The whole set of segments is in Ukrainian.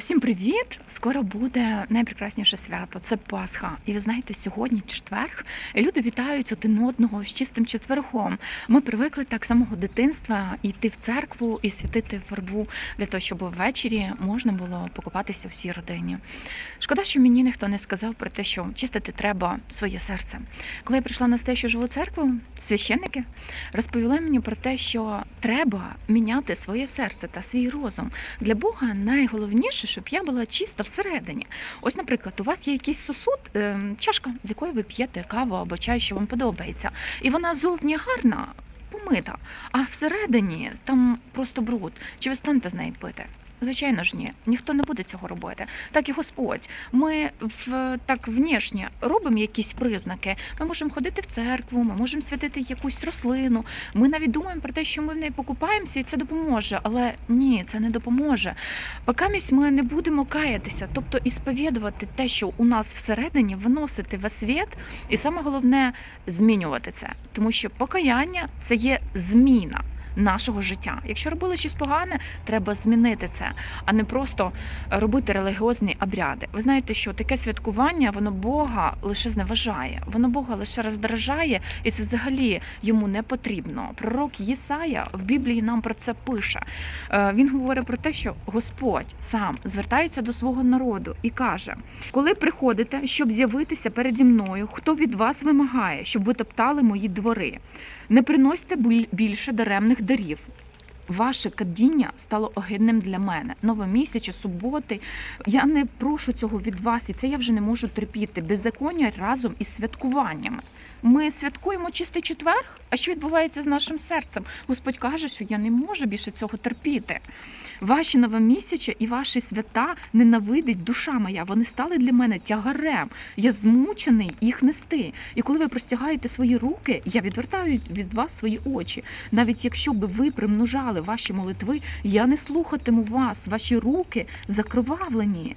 Усім привіт! Скоро буде найпрекрасніше свято. Це Пасха. І ви знаєте, сьогодні четверг. Люди вітають один одного з чистим четвергом. Ми привикли так самого дитинства йти в церкву і святити фарбу для того, щоб ввечері можна було покупатися всій родині. Шкода, що мені ніхто не сказав про те, що чистити треба своє серце. Коли я прийшла на те, що живу церкву, священники розповіли мені про те, що треба міняти своє серце та свій розум. Для Бога найголовніше, щоб я була чиста всередині. Ось, наприклад, у вас є якийсь сосуд, е, чашка, з якої ви п'єте каву або чай, що вам подобається, і вона зовні гарна. Помита, а всередині там просто бруд. Чи ви станете з неї пити? Звичайно ж, ні, ніхто не буде цього робити. Так і Господь. Ми в так внешнє робимо якісь признаки. Ми можемо ходити в церкву, ми можемо святити якусь рослину. Ми навіть думаємо про те, що ми в неї покупаємося, і це допоможе. Але ні, це не допоможе. Покамість ми не будемо каятися, тобто і сповідувати те, що у нас всередині, виносити в світ, і саме головне змінювати це, тому що покаяння це є зміна. Нашого життя. Якщо робили щось погане, треба змінити це, а не просто робити релігіозні обряди. Ви знаєте, що таке святкування воно Бога лише зневажає, воно Бога лише роздражає, і це взагалі йому не потрібно. Пророк Єсая в Біблії нам про це пише. Е, Він говорить про те, що Господь сам звертається до свого народу і каже: коли приходите, щоб з'явитися переді мною, хто від вас вимагає, щоб ви топтали мої двори? Не приносьте більше даремних дарів. Ваше кадіння стало огидним для мене. Новомісячі, суботи. Я не прошу цього від вас, і це я вже не можу терпіти. Беззаконня разом із святкуваннями. Ми святкуємо чистий четверг. А що відбувається з нашим серцем? Господь каже, що я не можу більше цього терпіти. Ваші новомісяча і ваші свята ненавидить душа моя. Вони стали для мене тягарем. Я змучений їх нести. І коли ви простягаєте свої руки, я відвертаю від вас свої очі. Навіть якщо би ви примножали ваші молитви, я не слухатиму вас, ваші руки закровавлені.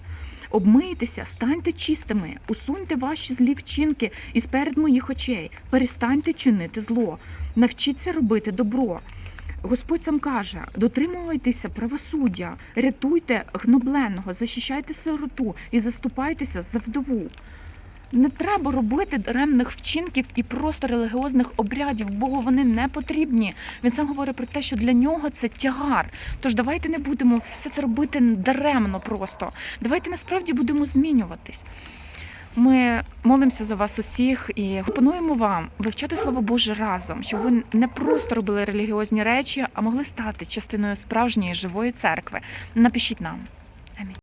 Обмийтеся, станьте чистими, усуньте ваші злі вчинки із перед моїх очей, перестаньте чинити зло, навчіться робити добро. Господь сам каже: дотримуйтеся правосуддя, рятуйте гнобленого, захищайте сироту і заступайтеся за вдову. Не треба робити даремних вчинків і просто релігіозних обрядів, Богу вони не потрібні. Він сам говорить про те, що для нього це тягар. Тож давайте не будемо все це робити даремно просто. Давайте насправді будемо змінюватись. Ми молимося за вас усіх і пропонуємо вам вивчати слово Боже разом, щоб ви не просто робили релігіозні речі, а могли стати частиною справжньої живої церкви. Напишіть нам.